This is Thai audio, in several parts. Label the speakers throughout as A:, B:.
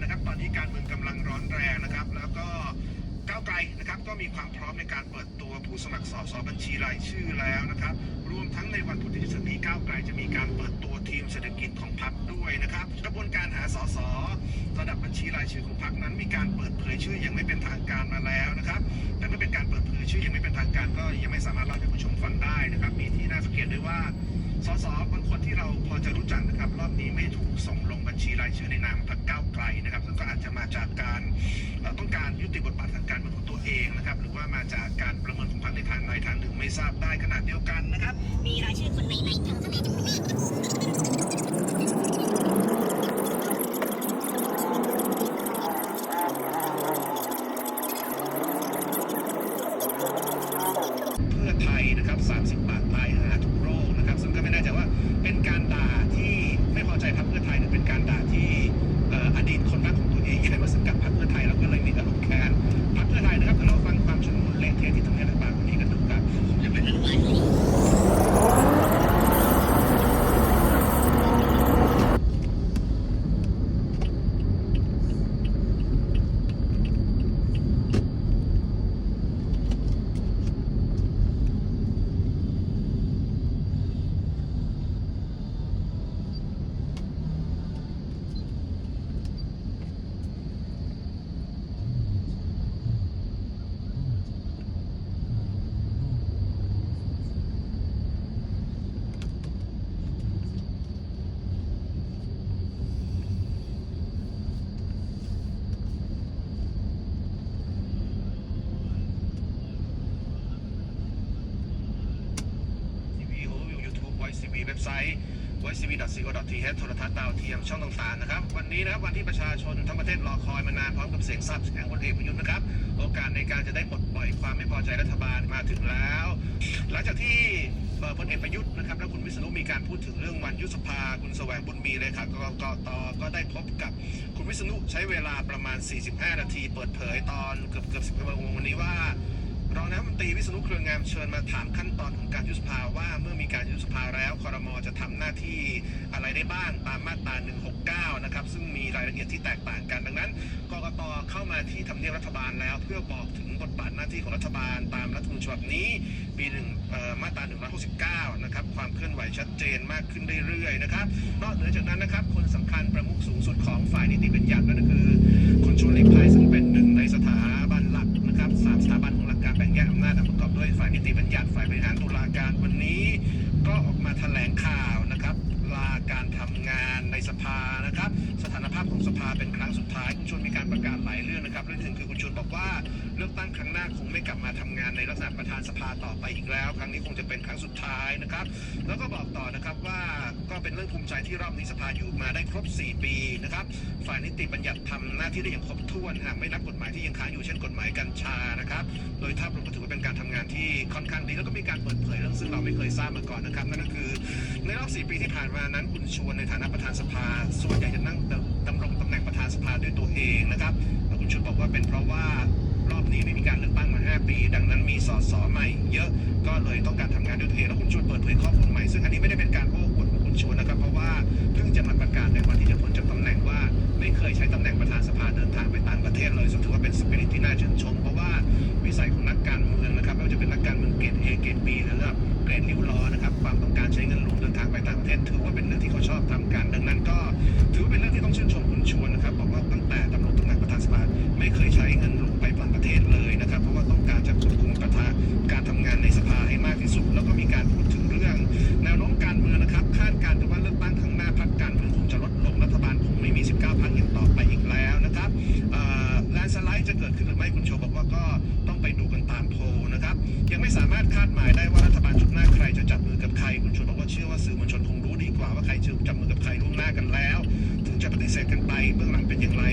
A: นะครับ ตอนนี้การเมืองกำลังร้อนแรงนะครับ แล้วก็ก้าวไกลนะครับก็มีความพร้อมในการเปิดตัวผู้สมัครสอสอบัญชีรายชื่อแล้วนะครับ รวมทั้งในวันพุธที่จะถึงนี้ก้าวไกลจะมีการเปิดตัวทีมเศรษฐกิจของพรรคด้วยนะครับ กระบวนการหาสสระดับบัญชีรายชื่อของพรรคนั้นมีการเปิดเผยชื่อย่างไม่เป็นทางการมาแล้วนะครับแต่เมื่อเป็นการเปิดเผยชื่อย่างไม่เป็นทางการก็ยังไม่สามารถเล่าให้ผู้ชมฟังได้นะครับ มีที่น่าสังเกตด้วยว่าสสบางคนที่เราพอจะรู้จักนะครับ รอบนี้ไม่ถูกส่งลงบัญชีรายชื่อในนามพรรคก้า ไกลนะครับซึ่งก็อาจจะมาจากการต้องการยุติบทบาททางการเมืองของตัวเองนะครับหรือว่ามาจากการประเมินของพรรคในทางใดทางหนึ่งไม่ทราบได้ขนาดเดียวกันนะครับ
B: มีรายชื่อคนใหม่ๆทำข้างในจำนวนมาก
A: เพื่อไทยนะครับ 30 บาทตายหาทุกโรคนะครับ ซึ่งก็ไม่แน่ใจว่าเป็นการด่าที่ไม่พอใจพรรคเพื่อไทยหรือเป็นการด่าที่เอ่ออดีตคนรักของตัวเองย้ายมาสังกัดพรรคเพื่อไทยแล้วก็เลยมีอารมณ์แค้นพรรคเพื่อไทยนะครับเดี๋ยวเราฟังความชุลมุนเละเทะที่ทำให้รัฐบาลวันนี้กันดูครับ
B: จะเป็นอนุบาลนี้
A: ทีวีโอวิวยูทูบไวซีวีเว็บไซ voicetv.co.th โทรทัศน์ดาวเทียมช่องต่างๆนะครับ วันนี้นะครับวันที่ประชาชนทั้งประเทศรอคอยมานานพร้อมกับเสียงซับแห่งพลเอกประยุทธ์นะครับ โอกาสในการจะได้ปลดปล่อยความไม่พอใจรัฐบาลมาถึงแล้ว หลังจากที่พลเอกประยุทธ์นะครับและคุณวิษณุมีการพูดถึงเรื่องวันยุบสภาคุณแสวงบุญมีเลยค่ะกกตก็ได้พบกับคุณวิษณุใช้เวลาประมาณ 45 นาที เปิดเผยตอนเกือบเกือบสิบโมงวันนี้ว่า รองนายกรัฐมนตรีวิษณุเครืองามเชิญมาถามขั้นตอนของการยุบสภาว่าเมื่อมีการยุบสภาแล้วคอรมอจะทำหน้าที่อะไรได้บ้างตามมาตรา 169 นะครับ ซึ่งมีรายละเอียดที่แตกต่างกันดังนั้นกกตเข้ามาที่ทำเนียบรัฐบาลแล้ว เพื่อบอกถึงบทบาทหน้าที่ของรัฐบาล ตามรัฐธรรมนูญฉบับนี้ปีหนึ่งเอ่อมาตรา 169 นะครับความเคลื่อนไหวชัดเจนมากขึ้นเรื่อยๆนะครับนอกเหนือจากนั้นนะครับคนสำคัญประมุขสูงสุดของฝ่ายนิติบัญญัตินั่นก็คือคุณชวนหลีกภัยซึ่งเป็นหนึ่งในสถาบันหลักนะครับสามสถาบันของ การแบ่งแยกอำนาจอันประกอบด้วยฝ่ายนิติบัญญัติฝ่ายบริหารตุลาการวันนี้ เป็นครั้งสุดท้ายคุณชวนมีการประกาศหลายเรื่องนะครับเรื่องหนึ่งคือคุณชวนบอกว่าเลือกตั้งครั้งหน้าคงไม่กลับมาทำงานในลักษณะประธานสภาต่อไปอีกแล้ว ครั้งนี้คงจะเป็นครั้งสุดท้ายนะครับ แล้วก็บอกต่อนะครับว่าก็เป็นเรื่องภูมิใจที่รอบนี้สภาอยู่มาได้ครบ 4 ปีนะครับฝ่ายนิติบัญญัติทำหน้าที่ได้อย่างครบถ้วนหากไม่นับกฎหมายที่ยังค้างอยู่เช่นกฎหมายกัญชานะครับ โดยภาพรวมก็ถือว่าเป็นการทำงานที่ค่อนข้างดีแล้วก็มีการเปิดเผยเรื่องซึ่งเราไม่เคยทราบมาก่อนนะครับนั่นก็คือ ในรอบ 4 ปีที่ผ่านมานั้นคุณชวนในฐานะประธานสภาส่วนใหญ่จะนั่งดำรงตำ สภาด้วยตัวเองนะครับแล้วคุณชวนบอกว่าเป็นเพราะว่ารอบนี้ไม่มีการเลือกตั้งมา 5 ปี ดังนั้นมีสสใหม่เยอะก็เลยต้องการทำงานด้วยตัวเองแล้วคุณชวนเปิดเผยข้อมูลใหม่ซึ่งอันนี้ไม่ได้เป็นการโอ้อวดของคุณชวนนะครับ เพราะว่าเพิ่งจะมาประกาศในวันที่จะพ้นจากตำแหน่งว่า ไม่เคยใช้ตำแหน่งประธานสภาเดินทางไปต่างประเทศเลยซึ่งถือว่าเป็นสปิริตที่น่าชื่นชมเพราะว่าวิสัยของนักการเมืองนะครับไม่ว่าจะเป็นนักการเมืองเกรด A เกรด B หรือระดับามารถคาดหมายได้ว่ารัฐบาลชุดหน้าใครจะจับมือกับใคร คุณชวนบอกว่าเชื่อว่าสื่อมวลชนคงรู้ดีกว่าว่าใครจะจับมือกับใครล่วงหน้ากันแล้ว ถึงจะปฏิเสธกันไปเบื้องหลังเป็นอย่างไร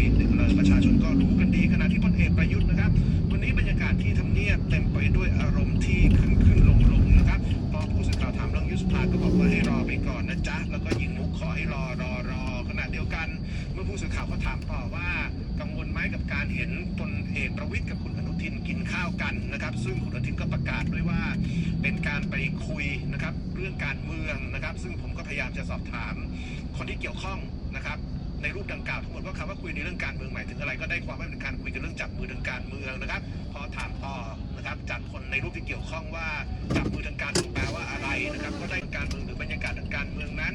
A: ประชาชนก็รู้กันดีขณะที่พลเอกประยุทธ์นะครับ วันนี้บรรยากาศที่ทำเนียบเต็มไปด้วยอารมณ์ที่ขึ้นขึ้นลงลงนะครับพอผู้สื่อข่าวถามเรื่องยุบสภาก็บอกว่าให้รอไปก่อนนะจ๊ะแล้วก็ยิงมุกขอให้รอรอรอขณะเดียวกัน เมื่อผู้สื่อข่าวก็ถามต่อว่ากังวลไหมกับการเห็นพลเอกประวิตยกับคุณ ข้าวกันนะครับ ซึ่งคุณอนุทินก็ประกาศด้วยว่า เป็นการไปคุยนะครับเรื่องการเมืองนะครับ ซึ่งผมก็พยายามจะสอบถาม คนที่เกี่ยวข้องนะครับในรูปดังกล่าวทั้งหมดว่าคำว่าคุยในเรื่องการเมืองหมายถึงอะไรก็ได้ความว่าเป็นการคุยกันเรื่องจับมือทางการเมืองนะครับ พอถามต่อนะครับจากคนในรูปที่เกี่ยวข้องว่าจับมือทางการเมืองแปลว่าอะไรนะครับ ก็ได้การเมืองหรือบรรยากาศทางการเมืองนั้น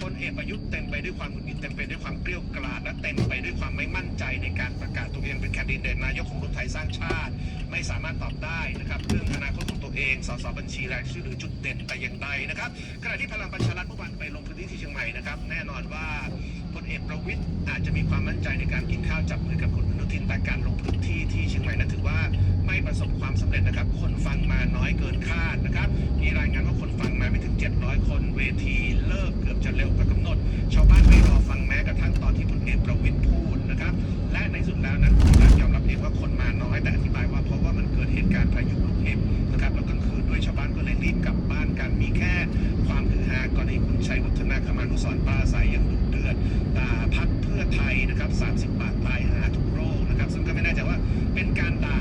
A: พลเอกประยุทธ์เต็มไปด้วยความหงุดหงิดเต็มไปด้วยความเกลี้ยวกล่อมและเต็มไปด้วยความไม่มั่นใจในการประกาศตัวเองเป็นแคนดิเดตนายกของรวมไทยสร้างชาติ ไม่สามารถตอบได้นะครับเรื่องอนาคตของตัวเองสสบัญชีรายชื่อหรือจุดเด่นแต่อย่างใดนะครับขณะที่พลังประชารัฐเมื่อวานไปลงพื้นที่ที่เชียงใหม่นะครับแน่นอนว่าพลเอกประวิตยอาจจะมีความมั่นใจในการกินข้าวจับมือกับคุณอนุทินแต่การลงพื้นที่ที่เชียงใหม่นั้นถือว่าไม่ประสบความสำเร็จนะครับ คนฟังมาน้อยเกินคาดนะครับมีรายงานว่าคนฟังมาไม่ถึง 700 คนเวทีเลิกเกือบจะเร็วกว่ากำหนด ชาวบ้านไม่รอฟังแม้กระทั่งตอนที่พลเอกประวิตยพูดนะครับและในสุดแล้วนั้นการยอมรับเองว่าคนมาน้อยแต่อธิบายว่า ณีคุณชัยวุฒนาคมานุสรณ์ปลาใสยอย่างดุ
C: เดือดตาพักเพื่อไทยนะ
A: ครับ 30 บาทตายหาทุกโรคนะครับ ซึ่งก็ไม่แน่ใจว่าเป็นการด่า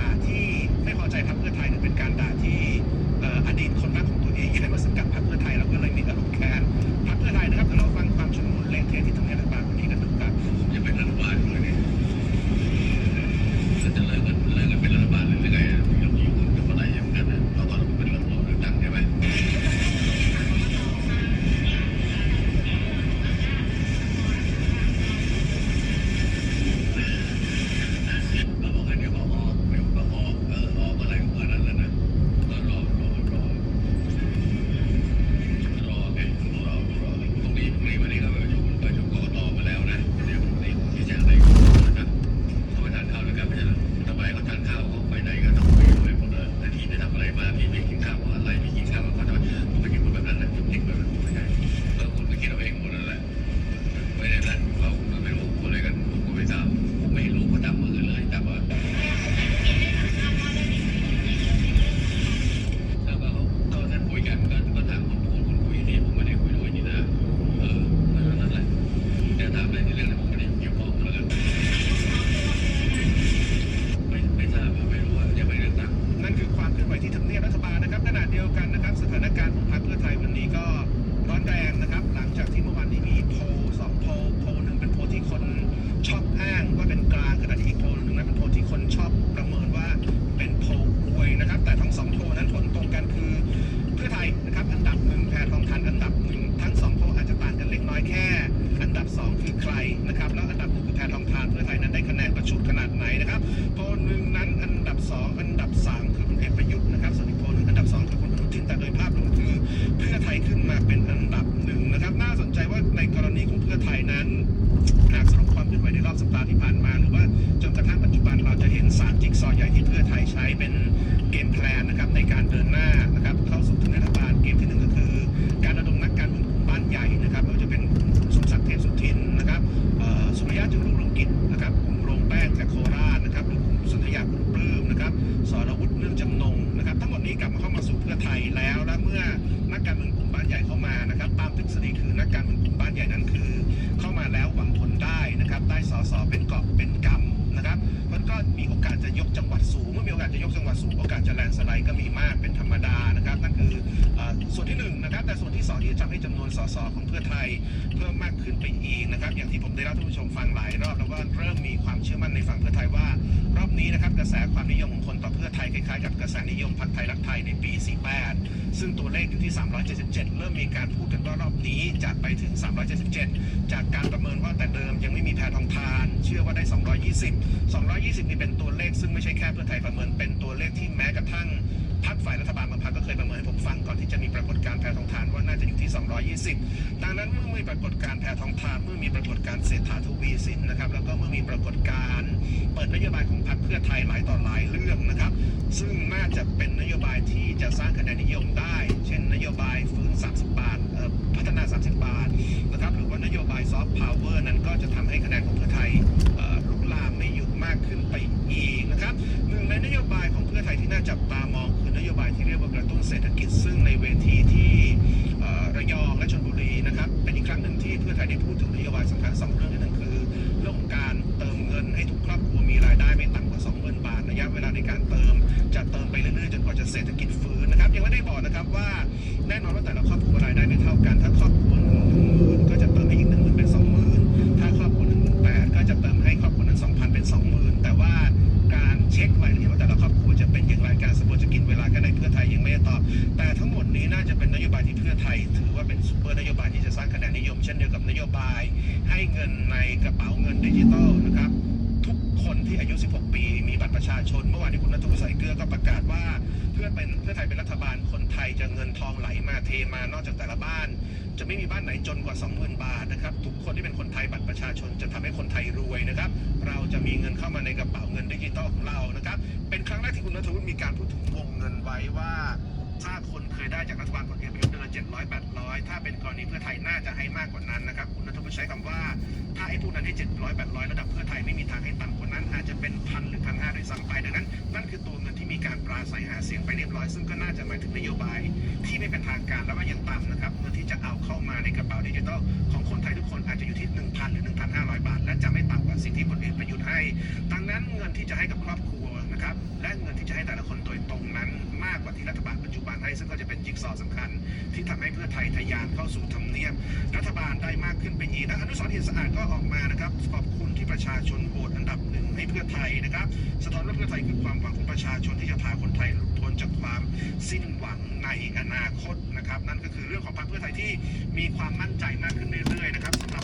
A: นรับอย่างที่ผมได้เล่าท่านผู้ชมฟังหลายรอบแล้วก็เริ่มมีความเชื่อมั่นในฝั่งเพื่อไทยว่า รอบนี้นะครับกระแสความนิยมของคนต่อเพื่อไทยคล้ายๆกับกระแสนิยมพรรคไทยรักไทยในปี 48 ซึ่งตัวเลขอยู่ที่ 377 เริ่มมีการพูดกันว่ารอบนี้จะไปถึง 377 จากการประเมินว่าแต่เดิมยังไม่มีแพทองทาน เชื่อว่าได้ 220 220 นี่เป็นตัวเลขซึ่งไม่ใช่แค่เพื่อไทยประเมินเป็นตัวเลขที่แม้กระทั่ง พรรคฝ่ายรัฐบาลบางพรรคก็เคยประเมินให้ผมฟังก่อนที่จะมีปรากฏการณ์แพทองทานว่าน่าจะอยู่ที่ 220 ดังนั้นเมื่อมีปรากฏการณ์แพทองทานเมื่อมีปรากฏการณ์เศรษฐาทวีสินนะครับแล้วก็เมื่อมีปรากฏการณ์เปิดนโยบายของพรรคเพื่อไทยหลายต่อหลายเรื่องนะครับ ซึ่งน่าจะเป็นนโยบายที่จะสร้างคะแนนนิยมได้ เช่นนโยบายฟื้น 30 บาทพัฒนา 30 บาทนะครับหรือว่านโยบายซอฟต์พาวเวอร์นั้นก็จะทำให้คะแนนของเพื่อไทยลุกลามไม่หยุดมากขึ้นไปอีกนะครับหนึ่งในนโยบายของเพื่อไทยที่น่าจับตามอง โยบายที่เรียกว่ากระตุ้นเศรษฐกิจ ซึ่งในเวทีที่ระยองและชลบุรีนะครับเป็นอีกครั้งหนึ่งที่เพื่อไทยได้พูดถึงนโยบายสำคัญสองเรื่องที่หนึ่งคือ เรื่องของการเติมเงินให้ทุกครอบครัวมีรายได้ไม่ต่ำกว่า20,000บาทระยะเวลาในการเติมจะเติมไปเรื่อยๆจนกว่าจะเศรษฐกิจฟื้นนะครับยังไม่ได้บอกนะครับว่าแน่นอนว่าแต่ละครอบครัวรายได้ไม่เท่ากันถ้าครอบครัวหนึ่งหมื่นก็จะเติมให้อีกหนึ่งหมื่นเป็นสองหมื่นถ้าครอบครัวหนึ่งหมื่น ช่นเดียวกับนโยบาย ให้เงินในกระเป๋าเงินดิจิตอลนะครับ ทุกคนที่อายุ 16 ปี มีบัตรประชาชน เมื่อวานนี้คุณนัทวุฒิใส่เกลือก็ประกาศว่า เพื่อเป็นเพื่อไทยเป็นรัฐบาลคนไทยจะเงินทองไหลมาเทมานอกจากแต่ละบ้าน จะไม่มีบ้านไหนจนกว่า 20,000 บาทนะครับ ทุกคนที่เป็นคนไทยบัตรประชาชนจะทำให้คนไทยรวยนะครับ เราจะมีเงินเข้ามาในกระเป๋าเงินดิจิตอลของเรานะครับ เป็นครั้งแรกที่คุณนัทวุฒิมีการพูดถึงวงเงินไว้ว่า ถ้าคนเคยได้จากรัฐบาลพลเอกประยุทธ์เดือนละ700 800ถ้าเป็นกรณีเพื่อไทยน่าจะให้มากกว่านั้นนะครับคุณนัทวุฒิใช้คำว่าถ้าไอ้พวกนั้นให้700 800ระดับเพื่อไทยไม่มีทางให้ต่ำกว่านั้น อาจจะเป็นพันหรือพันห้าโดยซ้ำไปดังนั้น นั่นคือตัวเงินที่มีการปราศัยหาเสียงไปเรียบร้อย ซึ่งก็น่าจะหมายถึงนโยบาย ที่ไม่เป็นทางการแล้วก็ยังต่ำนะครับเงินที่จะเอาเข้ามาในกระเป๋าดิจิทัลของคนไทยทุกคนอาจจะอยู่ที่1,000หรือ1,500บาท และจะไม่ต่ำกว่าสิ่งที่พลเอกประยุทธ์ให้ ดังนั้นเงินที่จะให้กับครอบครัวนะครับและเงินที่จะให้แต่ละคนโดย ว่าที่รัฐบาลปัจจุบันให้ซึ่งก็จะเป็นจิ๊กซอว์สำคัญ ที่ทำให้เพื่อไทยทะยานเข้าสู่ทำเนียบรัฐบาลได้มากขึ้นไปอีกและอนุสรณ์เอียนสะอาดก็ออกมานะครับขอบคุณที่ประชาชนโหวตอันดับหนึ่งให้เพื่อไทยนะครับ สะท้อนว่าเพื่อไทยคือความหวังของประชาชนที่จะพาคนไทยหลุดพ้นจากความสิ้นหวังในอนาคตนะครับ นั่นก็คือเรื่องของพรรคเพื่อไทยที่มีความมั่นใจมากขึ้นเรื่อยๆนะครับ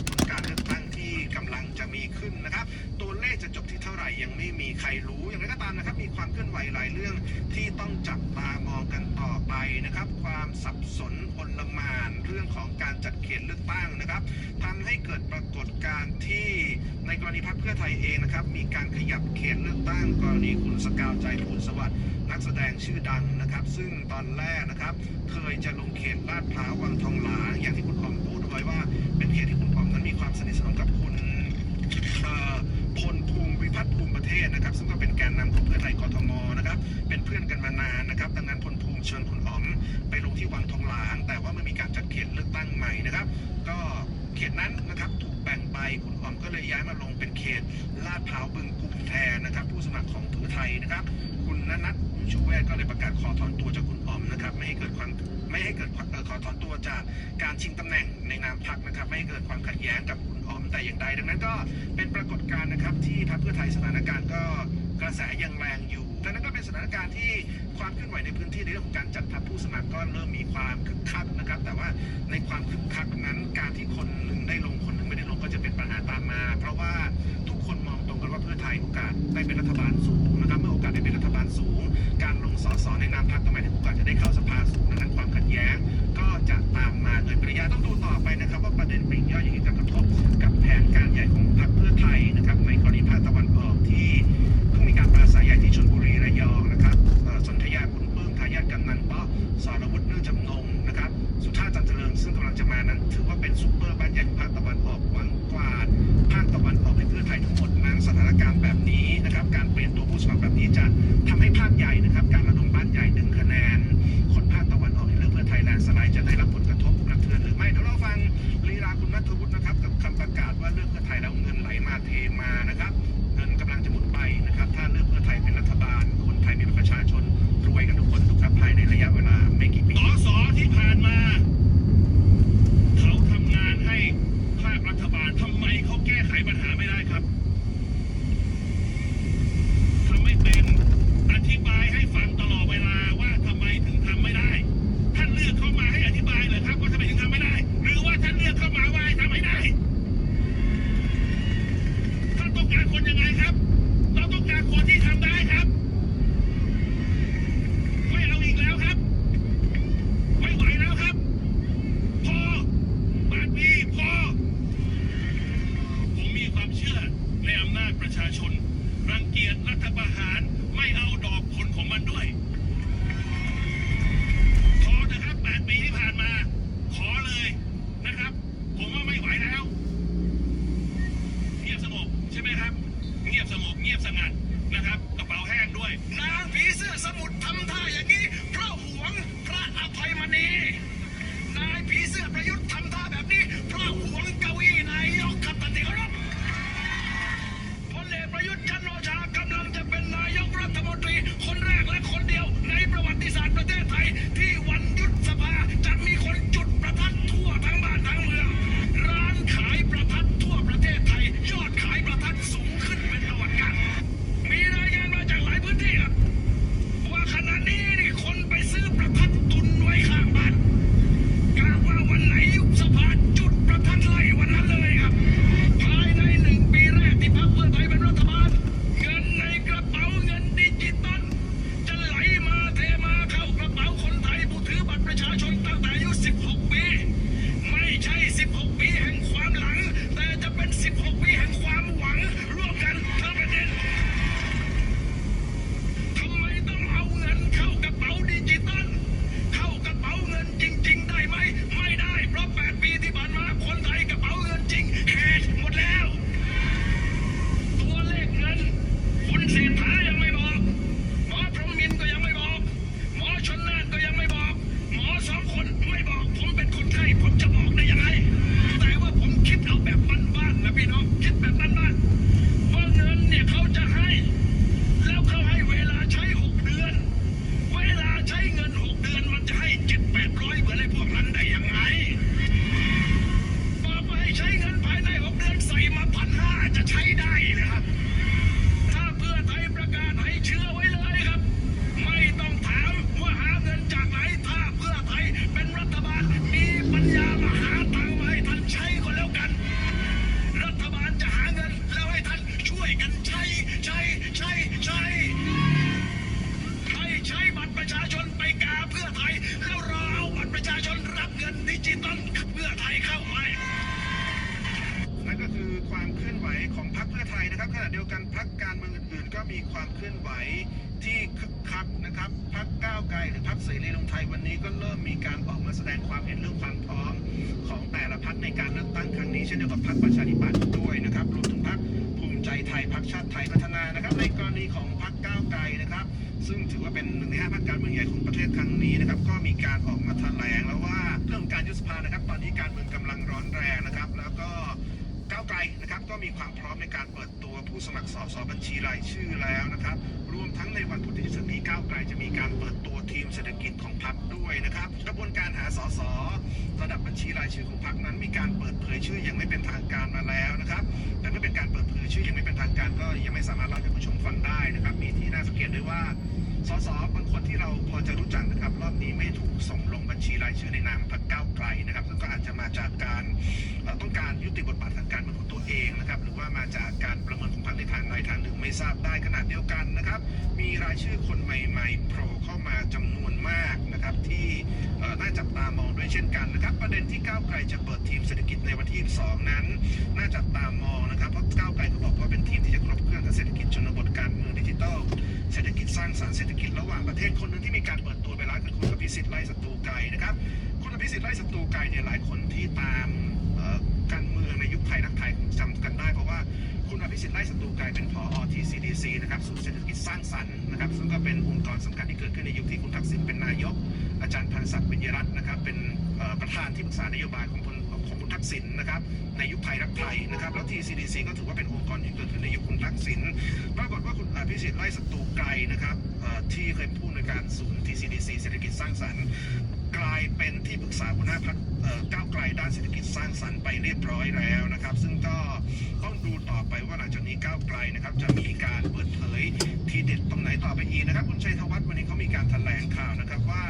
A: จะมีขึ้นนะครับ ตัวเลขจะจบที่เท่าไหร่ยังไม่มีใครรู้อย่างไรก็ตามนะครับ มีความเคลื่อนไหวหลายเรื่องที่ต้องจับตามองกันต่อไปนะครับ ความสับสนอนลมานเรื่องของการจัดเขตเลือกตั้งนะครับทำให้เกิดปรากฏการณ์ที่ในกรณีพรรคเพื่อไทยเองนะครับ มีการขยับเขตเลือกตั้งกรณีคุณสกาวใจภูลสวัสดิ์นักแสดงชื่อดังนะครับ ซึ่งตอนแรกนะครับ เคยจะลงเขตลาดพร้าววังทองหลางอย่างที่คุณออมพูดไว้ว่า เป็นเขตที่คุณออมนั้นมีความสนิทสนมกับคุณ พลภูมิวิพัฒน์ภูมิประเทศนะครับ ซึ่งก็เป็นแกนนำของเพื่อไทยกทมนะครับ เป็นเพื่อนกันมานานนะครับ ดังนั้นพลภูมิเชิญคุณอ๋อมไปลงที่วังทองหลาง แต่ว่ามื่มีการจัดเขตเลือกตั้งใหม่นะครับ ก็เขตนั้นนะครับถูกแบ่งไปคุณอ๋อมก็เลยย้ายมาลงเป็นเขตลาดพร้าวบึงกลุ่มแทนนะครับ ผู้สมัครของเพื่อไทยนะครับ คุณนันัทชูเวศก็เลยประกาศขอถอนตัวจากคุณอ๋อมนะครับ ไม่ให้เกิดความไม่ให้เกิดขอถอนตัวจากการชิงตำแหน่งในนามพรรคนะครับ ไม่ให้เกิดความขัดแย้งกับคุณ แต่อย่างใด ดังนั้นก็เป็นปรากฏการณ์นะครับที่พรรคเพื่อไทยสถานการณ์ก็กระแสยังแรงอยู่ดังนั้นก็เป็นสถานการณ์ที่ความเคลื่อนไหวในพื้นที่ในเรื่องของการจัดทัพผู้สมัครก็เริ่มมีความคึกคักนะครับ แต่ว่าในความคึกคักนั้นการที่คนหนึ่งได้ลงคนหนึ่งไม่ได้ลงก็จะเป็นปัญหาตามมา เพราะว่าทุกคน เพื่อไทยโอกาสได้เป็นรัฐบาลสูงนะครับเมื่อโอกาสได้เป็นรัฐบาลสูง การลงสสในนามพรรคก็หมายถึงโอกาสจะได้เข้าสภาสูงดังนั้นความขัดแย้ง ก็จะตามมาโดยปริยายต้องดูต่อไปนะครับ ว่าประเด็นปลีกย่อยอย่างนี้จะกระทบกับแผนการใหญ่ของพ
D: รรคเพื่อไทยนะครับในกร
E: ณีภาคตะวัน ข
A: องพรรคเพื่อไทยนะครับขณะเดียวกันพรรคการเมืองอื่นๆ ก็มีความเคลื่อนไหวที่คึกคักนะครับพรรคก้าวไกลหรือพรรคเสรีรวมไทยวันนี้ก็เริ่มมีการออกมาแสดงความเห็นเรื่องความพร้อมของแต่ละพรรคในการเลือกตั้งครั้งนี้เช่นเดียวกับพรรคประชาธิปัตย์ด้วยนะครับรวมถึงพรรคภูมิใจไทยพรรคชาติไทยพัฒนานะครับ ในกรณีของพรรคก้าวไกลนะครับ ซึ่งถือว่าเป็นหนึ่งในห้าพรรคการเมืองใหญ่ของประเทศครั้งนี้นะครับก็มีการออกมาแถลงแล้วว่าเรื่องการยุบสภานะครับ ตอนนี้การเมืองกำลังร้อนแรงนะครับาวไกลนะครับก็มีความพร้อมในการเปิดตัวผู้สมัครสสบัญชีรายชื่อแล้วนะครับรวมทั้งในวันพุธที่จะถึงนี้ก้าวไกลจะมีการเปิดตัวทีมเศรษฐกิจของพรรคด้วยนะครับ กระบวนการหาสสระดับบัญชีรายชื่อของพรรคนั้นมีการเปิดเผยชื่อยังไม่เป็นทางการมาแล้วนะครับ แต่เมื่อเป็นการเปิดเผยชื่อยังไม่เป็นทางการก็ยังไม่สามารถเล่าให้ผู้ชมฟังได้นะครับ มีที่น่าสังเกตด้วยว่า สสบางคนที่เราพอจะรู้จักนะครับ รอบนี้ไม่ถูกส่งลงบัญชีรายชื่อในนามพรรคก้าวไกลนะครับซึ่งก็อาจจะมาจากการต้องการยุติบทบาททางการเมืองของตัวเองนะครับ หรือว่ามาจากการประเมินของพรรคในทางใดทางหนึ่งไม่ทราบได้ขนาดเดียวกันนะครับ มีรายชื่อคนใหม่ๆโผล่เข้ามาจำนวนมากนะครับที่น่าจับตามองด้วยเช่นกันนะครับ ประเด็นที่ก้าวไกลจะเปิดทีมเศรษฐกิจในวันที่ 22 นั้น น่าจับตามองนะครับเพราะก้าวไกลเขาบอกว่าเป็นทีมที่จะครบเครื่องทั้งเศรษฐกิจชนบทการเมืองดิจิทัล เศรษฐกิจสร้างสรรค์เศรษฐกิจระหว่างประเทศคนหนึ่งที่มีการเปิดตัวไปแล้วคือคุณอภิสิทธิ์ไล่ศัตรูไกลนะครับคุณอภิสิทธิ์ไล่ศัตรูไกลเนี่ยหลายคนที่ตามการเมืองในยุคไทยรักไทยคงจำกันได้เพราะว่าคุณอภิสิทธิ์ไล่ศัตรูไกลเป็นผอที่ CDC นะครับศูนย์เศรษฐกิจสร้างสรรค์นะครับซึ่งก็เป็นองค์กรสำคัญที่เกิดขึ้นในยุคที่คุณทักษิณเป็นนายก อาจารย์พันศักดิ์วิญญรัตน์นะครับเป็นประธานที่ปรึกษานโยบายของคุณ ของคุณทักษิณนะครับในยุคไทยรักไทยนะครับแล้ว TCDC ก็ถือว่าเป็นองค์กรที่เกิดขึ้นในยุคคุณทักษิณปรากฏว่าคุณอภิสิทธิ์ไล่ศัตรูไกลนะครับที่เคยพูดในการศูนย์ TCDC เศรษฐกิจสร้างสรรค์กลายเป็นที่ปรึกษาหัวหน้าพักก้าวไกลด้านเศรษฐกิจสร้างสรรค์ไปเรียบร้อยแล้วนะครับ ซึ่งก็ต้องดูต่อไปว่าหลังจากนี้ก้าวไกลนะครับจะมีการเปิดเผยที่เด็ดตรงไหนต่อไปอีกนะครับ คุณชัยธวัฒน์วันนี้เขามีการแถลงข่าวนะครับว่า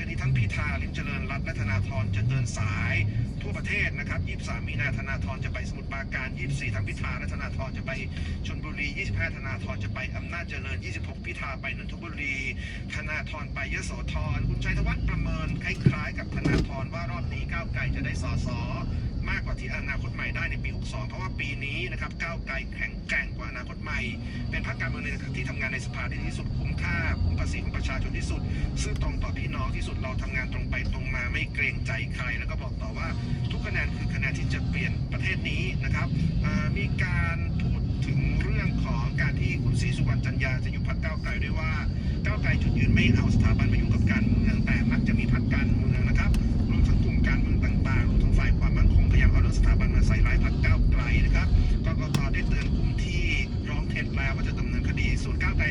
A: จากนี้ทั้งพิธาลิมเจริญรัตน์และธนาธรจะเดินสายทั่วประเทศนะครับ 23 มีนาธนาธรจะไปสมุทรปราการ 24 ทั้งพิธาและธนาธรจะไปชนบุรี 25 ธนาธรจะไปอำนาจเจริญ 26 พิธาไปนนทบุรี ธนาธรไปยโสธร คุณชัยธวัฒน์ประเมินคล้ายๆ กับธนาธรว่ารอบนี้ก้าวไกลจะได้สอสอ มากกว่าที่อนาคตใหม่ได้ในปี 62 เพราะว่าปีนี้นะครับก้าวไกลแข็งแกร่งกว่าอนาคตใหม่ เป็นพรรคการเมืองในที่ทำงานในสภาได้ที่สุดคุ้มค่าคุ้มภาษีของประชาชนที่สุด ซื่อตรงต่อพี่น้องที่สุดเราทำงานตรงไปตรงมาไม่เกรงใจใคร แล้วก็บอกต่อว่าทุกคะแนนคือคะแนนที่จะเปลี่ยนประเทศนี้นะครับมีการพูดถึงเรื่องของการที่คุณศรีสุวรรณจันยาจะอยู่พรรคก้าวไกลด้วยว่าก้าวไกลจุดยืนไม่เอาสถาบันมายุ่งกับการเมืองแต่มักจะมีพรรคการ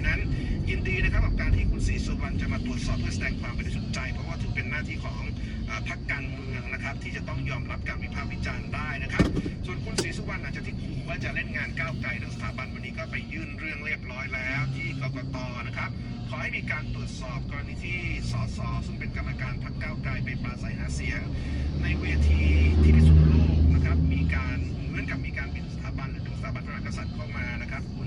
A: นั้น ยินดีนะครับกับการที่คุณศรีสุวรรณจะมาตรวจสอบเพื่อแสดงความบริสุทธิ์ใจ เพราะว่าถือเป็นหน้าที่ของอพรรคการเมืองนะครับ ที่จะต้องยอมรับการวิพากษ์วิจารณ์ได้นะครับ ส่วนคุณศรีสุวรรณอาจจะที่ขู่ว่าจะเล่นงานก้าวไกลเรื่องสถาบันวันนี้ก็ไปยื่นเรื่องเรียบร้อยแล้วที่กกตนะครับขอให้มีการตรวจสอบกรณีที่สสซึ่งเป็นกรรมการพรรคก้าวไกลไปปราศัยหาเสียง ในเวทีที่พิษณุโลกนะครับมีการเหมือนกับมีการบินสถาบันหรือดึงสถาบันพระมหากษัตริย์เข้ามานะครับคุณ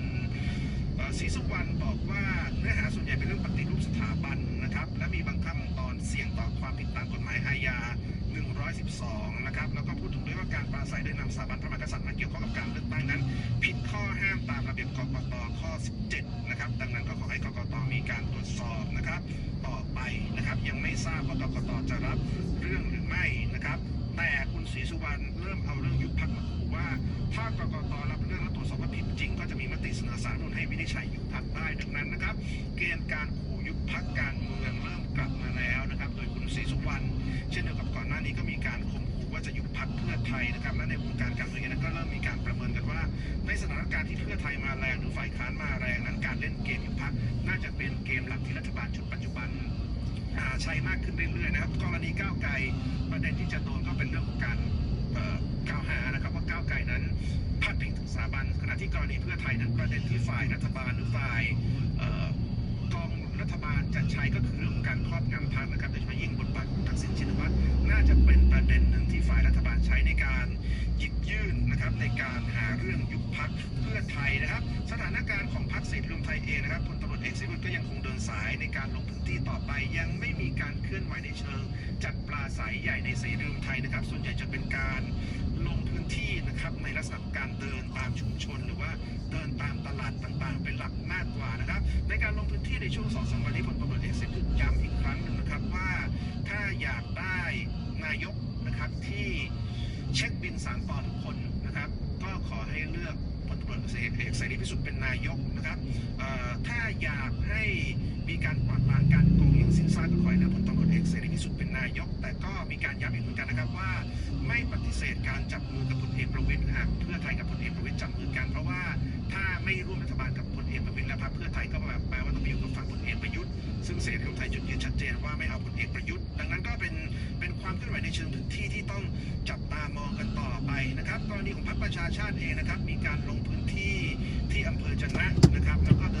A: ศรีสุวรรณบอกว่าเนื้อหาส่วนใหญ่เป็นเรื่องปฏิรูปสถาบันนะครับ และมีบางขั้นตอนเสี่ยงต่อความผิดตามกฎหมายอาญา 112 นะครับ แล้วก็พูดถึงด้วยว่าการปราศัยโดยนำสถาบันพระมหากษัตริย์มาเกี่ยวข้องกับการเลือกตั้งนั้น ผิดข้อห้ามตามระเบียบกกตข้อ 17 นะครับ ดังนั้นก็ขอให้กกตมีการตรวจสอบนะครับ ต่อไปนะครับยังไม่ทราบว่ากกตจะรับเรื่องหรือไม่นะครับ แต่คุณศรีสุวรรณเริ่มเอาเรื่องยุบพักมาขู่ว่าถ้ากกตรับเตรวจสอบว่าผิดจริง ก็จะมีมติเสนอสารรัฐธรรมนูญให้วินิจฉัยยุบพักได้ดังนั้นนะครับ เกณฑ์การขู่ยุบพักการเมืองเริ่มกลับมาแล้วนะครับ โดยคุณศรีสุวรรณเช่นเดียวกับก่อนหน้านี้ก็มีการข่มขู่ว่าจะยุบพักเพื่อไทยนะครับและในวงการการเมืองเองก็เริ่มมีการประเมินกันว่า ในสถานการณ์ที่เพื่อไทยมาแรงหรือฝ่ายค้านมาแรงนั้นการเล่นเกมยุบพักน่าจะเป็นเกมหลักที่รัฐบาลชุดปัจจุบันใช้มากขึ้นเรื่อยๆนะครับกรณีก้าวไกลประเด็นที่จะโดนก็เป็นเรื่องของการเอ่อกล่าวหานะครับว่าก้าวไกลนั้น สถาบันขณะที่กรณีเพื่อไทยนั้นประเด็นที่ฝ่ายรัฐบาลหรือฝ่ายกองรัฐบาลจะใช้ก็คือเรื่องการครอบงำพรรคนะครับโดยเฉพาะยิ่งบทบาทของทักษิณชินวัตรน่าจะเป็นประเด็นหนึ่งที่ฝ่ายรัฐบาลใช้ในการหยิบยื่นนะครับในการหาเรื่องยุบพักเพื่อไทยนะครับ สถานการณ์ของพรรคเสรีรวมไทยเองนะครับพลตำรวจเอกสิบุตรก็ยังคงเดินสายในการลงพื้นที่ต่อไปยังไม่มีการเคลื่อนไหวในเชิง จัดปลาใสใหญ่ในเสรีรวมไทยนะครับ ส่วนใหญ่จะเป็นการ ที่นะครับในลักษณะการเดินตามชุมชน หรือว่าเดินตามตลาดต่างๆ เป็นหลักมากกว่านะครับ ในการลงพื้นที่ในช่วงสองสามวันนี้พลตำรวจเอกสิบุตรย้ำอีกครั้งหนึ่งนะครับว่าถ้าอยากได้นายกนะครับที่เช็คบินสามปอทุกคนนะครับ ก็ขอให้เลือกพลตำรวจเอกเสรีพิสุทธิ์เป็นนายกนะครับถ้าอยากให้มีการปราบปรามการโกงย่างสิ้นซากก็ขอให้เลือกพลตำรวจเอกเสรีพิสุทธิ์เป็นนายก แต่ก็มีการย้ำอีกเหมือนกันนะครับว่า ไม่ปฏิเสธการจับมือกับพลเอกประวิตยหากเพื่อไทยกับพลเอกประวิตยจับมือกัน เพราะว่าถ้าไม่ร่วมรัฐบาลกับพลเอกประวิตยและพรรคเพื่อไทยก็แปลว่าต้องไปอยู่กับฝั่งพลเอกประยุทธ์ซึ่งเสรีรวมไทยจุดยืนชัดเจนว่าไม่เอาพลเอกประยุทธ์ ดังนั้นก็เป็นเป็นความเคลื่อนไหวในเชิงพื้นที่ที่ต้องจับตามองกันต่อไปนะครับกรณีของพรรคประชาชาติเองนะครับมีการลงพื้นที่ที่อำเภอจนะนะครับแล้วก็เดิน